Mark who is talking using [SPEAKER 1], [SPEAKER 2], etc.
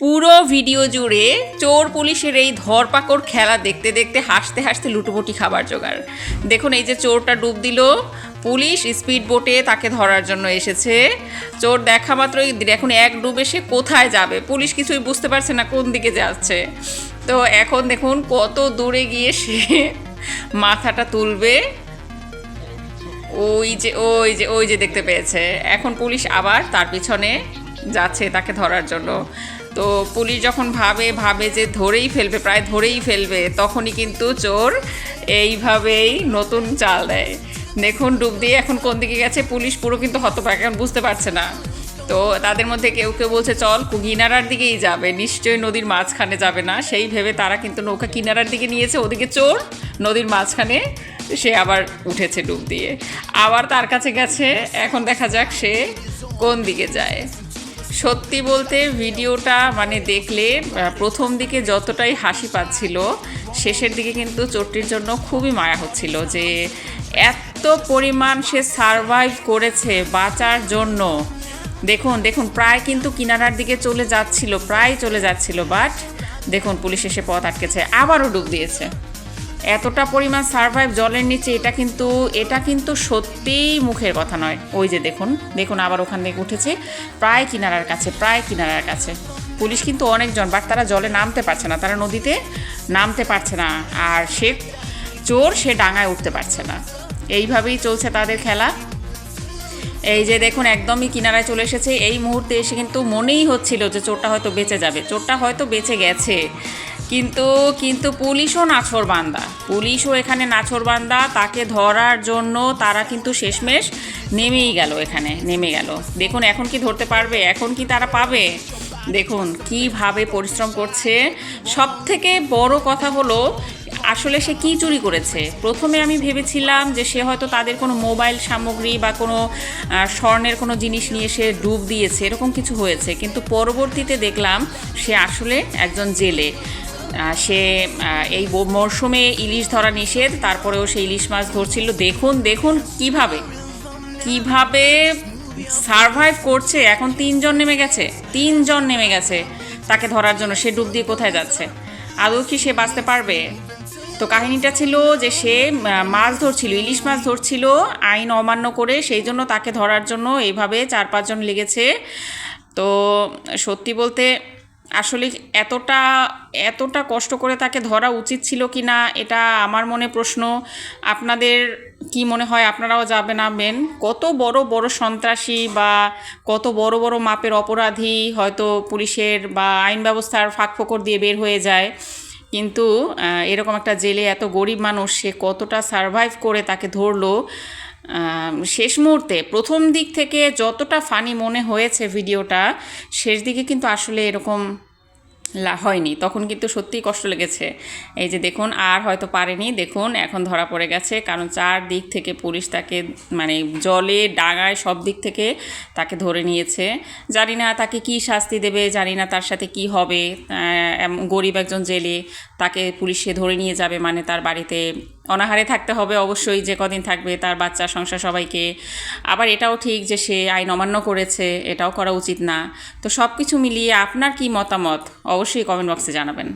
[SPEAKER 1] পুরো ভিডিও জুড়ে চোর পুলিশের এই ধরপাকড় খেলা দেখতে দেখতে হাসতে হাসতে লুটোপুটি খাবার জোগাড়। দেখুন, এই যে চোরটা ডুব দিল, পুলিশ স্পিড বোটে তাকে ধরার জন্য এসেছে। চোর দেখা মাত্রই এখন এক ডুবে সে কোথায় যাবে? পুলিশ কিছুই বুঝতে পারছে না কোন দিকে যাচ্ছে। তো এখন দেখুন, কত দূরে গিয়ে সে মাথাটা তুলবে। ওই যে ওই যে ওই যে দেখতে পেয়েছে। এখন পুলিশ আবার তার পিছনে যাচ্ছে তাকে ধরার জন্য। তো পুলিশ যখন ভাবে ভাবে যে ধরেই ফেলবে, প্রায় ধরেই ফেলবে, তখনই কিন্তু চোর এইভাবেই নতুন চাল দেয়। দেখুন, ডুব দিয়ে এখন কোন দিকে গেছে, পুলিশ পুরো কিন্তু হতবাক এখন বুঝতে পারছে না। তো তাদের মধ্যে কেউ কেউ বলছে, চল কিনারার দিকেই যাবে, নিশ্চয়ই নদীর মাঝখানে যাবে না। সেই ভেবে তারা কিন্তু নৌকা কিনারার দিকে নিয়েছে, ওদিকে চোর নদীর মাঝখানে সে আবার উঠেছে ডুব দিয়ে। আবার তার কাছে গেছে, এখন দেখা যাক সে কোন দিকে যায়। সত্যি বলতে ভিডিওটা মানে দেখলে প্রথম দিকে যতটাই হাসি পাচ্ছিল, শেষের দিকে কিন্তু চোরটির জন্য খুবই মায়া হচ্ছিল যে এত পরিমাণ সে সারভাইভ করেছে বাঁচার জন্য। দেখুন দেখুন, প্রায় কিন্তু কিনারার দিকে চলে যাচ্ছিল, প্রায় চলে যাচ্ছিল বাট দেখুন, পুলিশ এসে পথ আটকেছে, আবারও ডুব দিয়েছে। এতটা পরিমাণ সারভাইভ জলের নিচে, এটা কিন্তু এটা কিন্তু সত্যিই মুখের কথা নয়। ওই যে দেখুন দেখুন আবার ওখান থেকে উঠেছে, প্রায় কিনারার কাছে, প্রায় কিনারার কাছে। পুলিশ কিন্তু অনেকজন বাট তারা জলে নামতে পারছে না, তারা নদীতে নামতে পারছে না, আর সে চোর সে ডাঙায় উঠতে পারছে না। এইভাবেই চলছে তাদের খেলা। এই যে দেখুন, একদমই কিনারায় চলে এসেছে। এই মুহূর্তে এসে কিন্তু মনেই হচ্ছিল যে চোরটা হয়তো বেঁচে যাবে, চোরটা হয়তো বেঁচে গেছে। কিন্তু কিন্তু পুলিশও নাছর বান্দা পুলিশও এখানে নাছর বান্দা তাকে ধরার জন্য তারা কিন্তু শেষমেশ নেমেই গেল এখানে, নেমে গেল। দেখুন, এখন কি ধরতে পারবে? এখন কি তারা পাবে? দেখুন, কীভাবে পরিশ্রম করছে। সব থেকে বড় কথা হলো, আসলে সে কি চুরি করেছে? প্রথমে আমি ভেবেছিলাম যে সে হয়তো তাদের কোনো মোবাইল সামগ্রী বা কোনো স্বর্ণের কোনো জিনিস নিয়ে সে ডুব দিয়েছে, এরকম কিছু হয়েছে। কিন্তু পরবর্তীতে দেখলাম, সে আসলে একজন জেলে। সে এই মরশুমে ইলিশ ধরা নিষেধ, তারপরেও সে ইলিশ মাছ ধরছিল। দেখুন দেখুন কীভাবে কীভাবে সারভাইভ করছে। এখন তিনজন নেমে গেছে, তিনজন নেমে গেছে তাকে ধরার জন্য। সে ডুব দিয়ে কোথায় যাচ্ছে? আদৌ কি সে বাঁচতে পারবে? তো কাহিনীটা ছিল যে সে মাছ ধরছিল, ইলিশ মাছ ধরছিল আইন অমান্য করে। সেই জন্য তাকে ধরার জন্য এইভাবে চার পাঁচজন লেগেছে। তো সত্যি বলতে আসলে এতটা এতটা কষ্ট করে তাকে ধরা উচিত ছিল কি না, এটা আমার মনে প্রশ্ন। আপনাদের কি মনে হয়? আপনারাও যাবেন আবেন কত বড় বড় সন্ত্রাসী বা কত বড় বড় মাপের অপরাধী হয়তো পুলিশের বা আইন ব্যবস্থার ফাঁক ফোকর দিয়ে বের হয়ে যায়। কিন্তু এরকম একটা জেলে এত গরিব মানুষ, সে কতটা সারভাইভ করে তাকে ধরলো? শেষ মুহূর্তে প্রথম দিক থেকে যতটা ফানি মনে হয়েছে ভিডিওটা, শেষ দিকে কিন্তু আসলে এরকম লা হয়নি। তখন কিন্তু সত্যিই কষ্ট লেগেছে। এই যে দেখুন, আর হয়তো পারেনি। দেখুন, এখন ধরা পড়ে গেছে। কারণ চার দিক থেকে পুলিশ তাকে মানে জলে, ডাঙায় সব দিক থেকে তাকে ধরে নিয়েছে। জানি না তাকে কি শাস্তি দেবে, জানি না তার সাথে কি হবে। গরিব একজন জেলে, তাকে পুলিশে ধরে নিয়ে যাবে মানে তার বাড়িতে অনাহারে থাকতে হবে অবশ্যই যে কদিন থাকবে তার বাচ্চা সংসার সবাইকে। আবার এটাও ঠিক যে সে আইন অমান্য করেছে, এটাও করা উচিত না। তো সব কিছু মিলিয়ে আপনার কি মতামত? অবশ্যই কমেন্ট বক্সে জানাবেন।